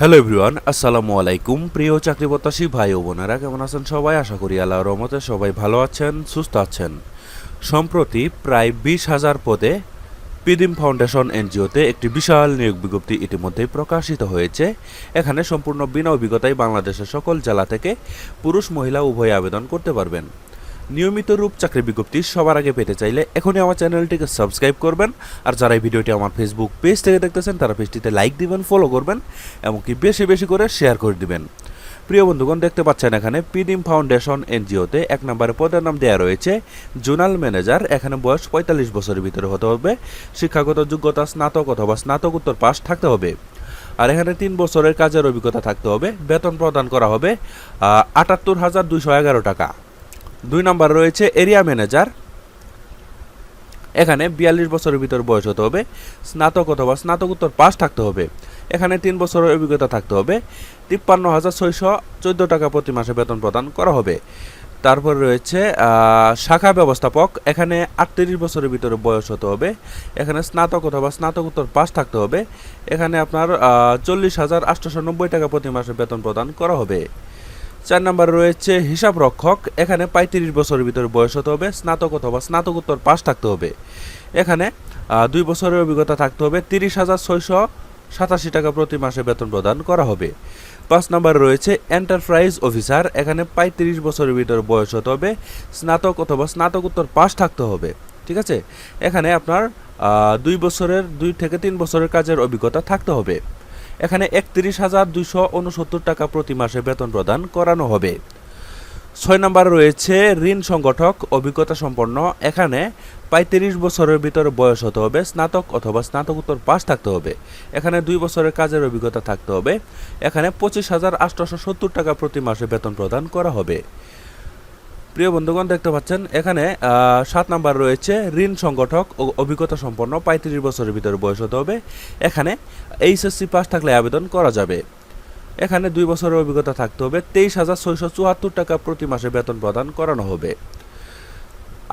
Hello everyone আসসালামু আলাইকুম। প্রিয় চাকরি প্রত্যাশী ভাই ও বোনেরা, কেমন আছেন সবাই? আশা করি আল্লাহর রহমতে সবাই ভালো আছেন, সুস্থ আছেন। সম্প্রতি প্রায় বিশ হাজার পদে পিদিম ফাউন্ডেশন এনজিওতে একটি বিশাল নিয়োগ বিজ্ঞপ্তি ইতিমধ্যেই প্রকাশিত হয়েছে। এখানে সম্পূর্ণ বিনা অভিজ্ঞতায় বাংলাদেশের সকল জেলা থেকে পুরুষ, মহিলা উভয় আবেদন করতে পারবেন। নিয়মিত রূপ চাকরি বিজ্ঞপ্তি সবার আগে পেতে চাইলে এখনই আমার চ্যানেলটিকে সাবস্ক্রাইব করবেন। আর যারা এই ভিডিওটি আমার ফেসবুক পেজ থেকে দেখতেছেন, তারা পেজটিতে লাইক দিবেন ফলো করবেন, এমনকি বেশি বেশি করে শেয়ার করে দিবেন। প্রিয় বন্ধুগণ, দেখতে পাচ্ছেন এখানে পিডিম ফাউন্ডেশন এনজিওতে এক নম্বরে পদের নাম দেওয়া রয়েছে জোনাল ম্যানেজার। এখানে বয়স পঁয়তাল্লিশ বছরের ভিতরে হতে হবে। শিক্ষাগত যোগ্যতা, স্নাতক অথবা স্নাতকোত্তর পাস থাকতে হবে। আর এখানে তিন বছরের কাজের অভিজ্ঞতা থাকতে হবে। বেতন প্রদান করা হবে আটাত্তর হাজার দুইশো এগারো টাকা। দুই নম্বর রয়েছে এরিয়া ম্যানেজার। এখানে বিয়াল্লিশ বছরের ভিতর বয়স হতে হবে, স্নাতক অথবা স্নাতকোত্তর পাস থাকতে হবে। এখানে তিন বছরের অভিজ্ঞতা থাকতে হবে, তিপ্পান্ন হাজার ছয়শো চোদ্দ টাকা প্রতি মাসে বেতন প্রদান করা হবে। তারপর রয়েছে শাখা ব্যবস্থাপক, এখানে আটত্রিশ বছরের ভিতরে বয়স হতে হবে, এখানে স্নাতক অথবা স্নাতকোত্তর পাস থাকতে হবে, এখানে আপনার চল্লিশ হাজার আটশোশো নব্বই টাকা প্রতি মাসে বেতন প্রদান করা হবে। চার নাম্বার রয়েছে হিসাব রক্ষক এখানে পঁয়ত্রিশ বছরের ভিতরে বয়স হতে হবে, স্নাতক অথবা স্নাতকোত্তর পাশ থাকতে হবে। এখানে দুই বছরের অভিজ্ঞতা থাকতে হবে, তিরিশ হাজার ছয়শো সাতাশি টাকা প্রতি মাসে বেতন প্রদান করা হবে। পাঁচ নম্বর রয়েছে এন্টারপ্রাইজ অফিসার এখানে পঁয়ত্রিশ বছরের ভিতরে বয়স হতে হবে, স্নাতক অথবা স্নাতকোত্তর পাশ থাকতে হবে, ঠিক আছে? এখানে আপনার দুই বছরের, দুই থেকে তিন বছরের কাজের অভিজ্ঞতা থাকতে হবে। এখানে একত্রিশ হাজার দুইশো উনসত্তর টাকা প্রতি মাসে বেতন প্রদান করানো হবে। ছয় নম্বর রয়েছে ঋণ সংগঠক অভিজ্ঞতা সম্পন্ন। এখানে পঁয়ত্রিশ বছরের ভিতরে বয়স হতে হবে, স্নাতক অথবা স্নাতকোত্তর পাস থাকতে হবে। এখানে দুই বছরের কাজের অভিজ্ঞতা থাকতে হবে। এখানে পঁচিশ হাজার আটশোশো সত্তর টাকা প্রতি মাসে বেতন প্রদান করা হবে। প্রিয় বন্ধুগণ, দেখতে পাচ্ছেন, এখানে সাত নাম্বার রয়েছে ঋণ সংগঠক ও অভিজ্ঞতা সম্পন্ন পঁয়ত্রিশ বছরের ভিতরে বয়স হতে হবে। এখানে এইচএসসি পাস থাকলে আবেদন করা যাবে। এখানে দুই বছরের অভিজ্ঞতা থাকতে হবে, তেইশ হাজার ছয়শো চুয়াত্তর টাকা প্রতি মাসে বেতন প্রদান করানো হবে।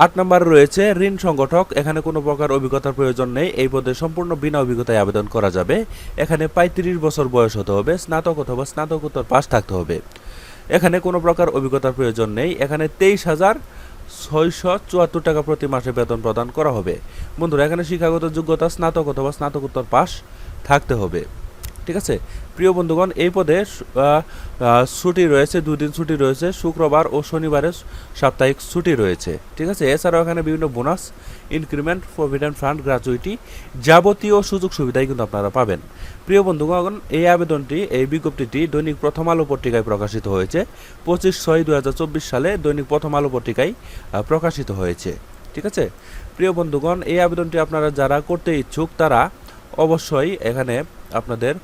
আট নম্বর রয়েছে ঋণ সংগঠক, এখানে কোনো প্রকার অভিজ্ঞতার প্রয়োজন নেই, এই পদে সম্পূর্ণ বিনা অভিজ্ঞতায় আবেদন করা যাবে। এখানে পঁয়ত্রিশ বছর বয়স হতে হবে, স্নাতক অথবা স্নাতকোত্তর পাস থাকতে হবে। এখানে কোনো প্রকার অভিজ্ঞতার প্রয়োজন নেই। এখানে তেইশ হাজার ছয়শো চুয়াত্তর টাকা প্রতি মাসে বেতন প্রদান করা হবে। বন্ধুরা, এখানে শিক্ষাগত যোগ্যতা, স্নাতক অথবা স্নাতকোত্তর পাস থাকতে হবে। ঠিক আছে? প্রিয় বন্ধুগণ, এই পদে ছুটি রয়েছে, দুদিন ছুটি রয়েছে, শুক্রবার ও শনিবারে সাপ্তাহিক ছুটি রয়েছে। ঠিক আছে? এছাড়াও এখানে বিভিন্ন bonus, increment, provident fund gratuity যাবতীয় সুযোগ সুবিধাই কিন্তু আপনারা পাবেন। প্রিয় বন্ধুগণ, এই আবেদনটি, এই বিজ্ঞপ্তিটি দৈনিক প্রথম আলো পত্রিকায় প্রকাশিত হয়েছে। পঁচিশ ছয় দু সালে দৈনিক প্রথম আলো পত্রিকায় প্রকাশিত হয়েছে। ঠিক আছে? প্রিয় বন্ধুগণ, এই আবেদনটি আপনারা যারা করতে ইচ্ছুক, তারা অবশ্যই এখানে আপনাদের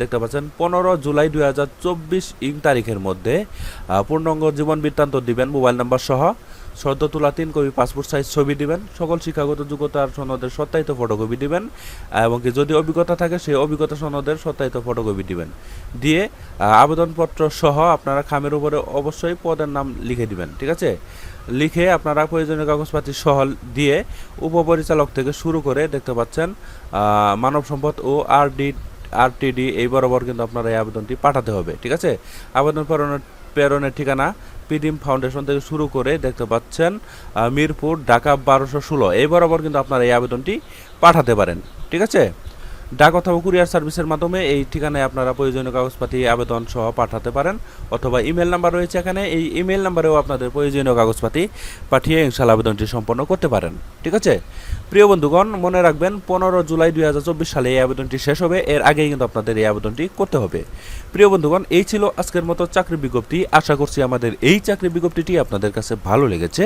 দেখতে পাচ্ছেন, পনেরো জুলাই দুই হাজার চব্বিশ ইং তারিখের মধ্যে পূর্ণাঙ্গ জীবন বৃত্তান্ত দিবেন মোবাইল নাম্বার সহ। সদ্য তোলা তিন কপি পাসপোর্ট সাইজ ছবি দিবেন। সকল শিক্ষাগত যোগ্যতার সনদের সত্যায়িত ফটোকপি দিবেন, এবং কি যদি অভিজ্ঞতা থাকে, সেই অভিজ্ঞতা সনদের সত্যায়িত ফটোকপি দিবেন। দিয়ে আবেদনপত্র সহ আপনারা খামের উপরে অবশ্যই পদের নাম লিখে দিবেন, ঠিক আছে? লিখে আপনারা প্রয়োজনীয় কাগজপাতি সহ দিয়ে উপপরিচালক থেকে শুরু করে দেখতে পাচ্ছেন মানব সম্পদ ও আর আরডি আরটিডি এই বরাবর কিন্তু আপনারা এই আবেদনটি পাঠাতে হবে, ঠিক আছে? আবেদন প্রেরণের প্রেরণের ঠিকানা পিডিম ফাউন্ডেশন থেকে শুরু করে দেখতে পাচ্ছেন মিরপুর, ঢাকা বারোশো ষোলো। এই বরাবর কিন্তু আপনারা এই আবেদনটি পাঠাতে পারেন। ঠিক আছে? ডাক অথবা কুরিয়ার সার্ভিসের মাধ্যমে এই ঠিকানায় আপনারা প্রয়োজনীয় কাগজপাতি, আবেদন সহ পাঠাতে পারেন অথবা ইমেল নাম্বার রয়েছে এখানে। এই ইমেল নাম্বারেও আপনাদের প্রয়োজনীয় কাগজপাতি পাঠিয়ে ইনশাল আবেদনটি সম্পন্ন করতে পারেন। ঠিক আছে? প্রিয় বন্ধুগণ, মনে রাখবেন, পনেরো জুলাই দুই হাজার চব্বিশ সালে এই আবেদনটি শেষ হবে। এর আগেই কিন্তু আপনাদের এই আবেদনটি করতে হবে। প্রিয় বন্ধুগণ, এই ছিল আজকের মতো চাকরি বিজ্ঞপ্তি। আশা করছি আমাদের এই চাকরি বিজ্ঞপ্তিটি আপনাদের কাছে ভালো লেগেছে।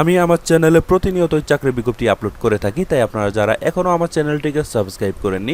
আমি আমার চ্যানেলে প্রতিনিয়তই চাকরি বিজ্ঞপ্তি আপলোড করে থাকি, তাই আপনারা যারা এখনও আমার চ্যানেলটিকে সাবস্ক্রাইব করেননি